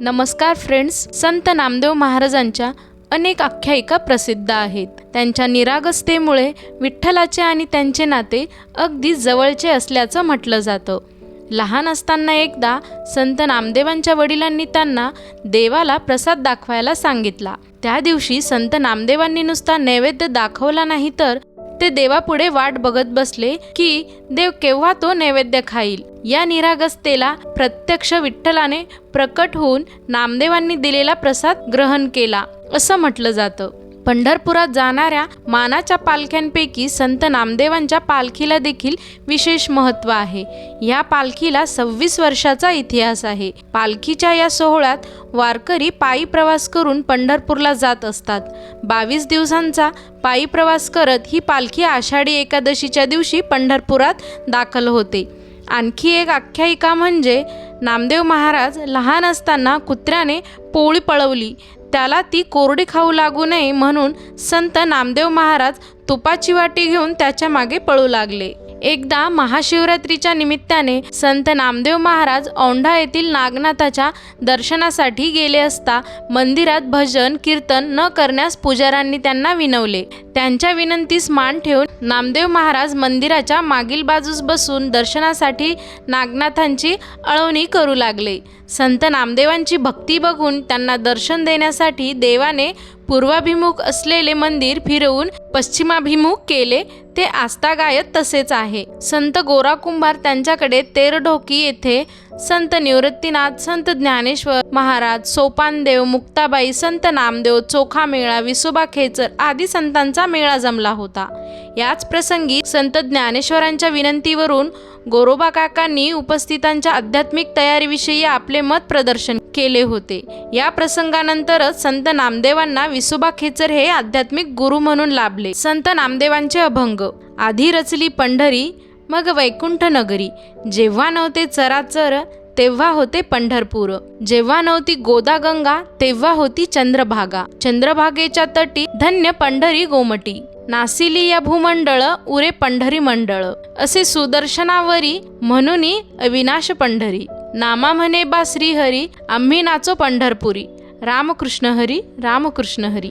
नमस्कार फ्रेंड्स संत नामदेव महाराजांच्या अनेक आख्यायिका प्रसिद्ध आहेत. त्यांच्या निरागसतेमुळे विठ्ठलाचे आणि त्यांचे नाते अगदी जवळचे असल्याचं म्हटलं जातं. लहान असताना एकदा संत नामदेवांच्या वडिलांनी त्यांना देवाला प्रसाद दाखवायला सांगितला. त्या दिवशी संत नामदेवांनी नुसता नैवेद्य दाखवला नाही तर ते देवापुढे वाट बघत बसले की देव केव्हा तो नैवेद्य खाईल. या निरागसतेला प्रत्यक्ष विठ्ठलाने प्रकट होऊन नामदेवांनी दिलेला प्रसाद ग्रहण केला असं म्हटलं जातं. पंढरपुरात जाणाऱ्या मानाच्या पालख्यांपैकी संत नामदेवांच्या पालखीला देखील विशेष महत्त्व आहे. या पालखीला सव्वीस वर्षाचा इतिहास आहे. पालखीच्या या सोहळ्यात वारकरी पायी प्रवास करून पंढरपूरला जात असतात. बावीस दिवसांचा पायी प्रवास करत ही पालखी आषाढी एकादशीच्या दिवशी पंढरपुरात दाखल होते. आणखी एक आख्यायिका म्हणजे नामदेव महाराज लहान असताना कुत्र्याने पोळी पळवली. त्याला ती कोरडी खाऊ लागू नये म्हणून संत नामदेव महाराज तुपाची वाटी घेऊन त्याच्यामागे पळू लागले. एकदा महाशिवरात्रीच्या निमित्ताने संत नामदेव महाराज औंढा येथील नागनाथाच्या दर्शनासाठी गेले असता मंदिरात भजन कीर्तन न करण्यास पुजाऱ्यांनी त्यांना विनवले. त्यांच्या विनंतीस मान ठेवून नामदेव महाराज मंदिराच्या मागील बाजूस बसून दर्शनासाठी नागनाथांची अळवणी करू लागले. संत नामदेवांची भक्ती बघून त्यांना दर्शन देण्यासाठी देवाने पूर्वाभिमुख असलेले मंदिर फिरवून पश्चिमाभिमुख केले ते आस्थागायत तसेच आहे. संत गोरा कुंभार त्यांच्याकडे तेरढोकी येथे संत निवृत्तीनाथ संत ज्ञानेश्वर महाराज सोपानदेव मुक्ताबाई संत नामदेव चोखा मेळा विसोबा खेचर आदी संतांचा मेळा जमला होता. याच प्रसंगी संत ज्ञानेश्वरांच्या विनंतीवरून गोरोबा काकांनी उपस्थितांच्या आध्यात्मिक तयारीविषयी आपले मत प्रदर्शन केले होते. या प्रसंगानंतरच संत नामदेवांना विसोबा खेचर हे आध्यात्मिक गुरु म्हणून लाभले. संत नामदेवांचे अभंग आधी रचली पंढरी मग वैकुंठ नगरी. जेव्हा नव्हते चराचर तेव्हा होते पंढरपूर. जेव्हा नव्हती गोदागंगा तेव्हा होती चंद्रभागा. चंद्रभागेच्या तटी धन्य पंढरी गोमटी. नासिली या भूमंडळ उरे पंढरी मंडळ. असे सुदर्शनावरी म्हणून अविनाश पंढरी. नामा म्हणे बा श्रीहरी आम्ही नाचो पंढरपुरी. रामकृष्ण हरी रामकृष्ण हरी.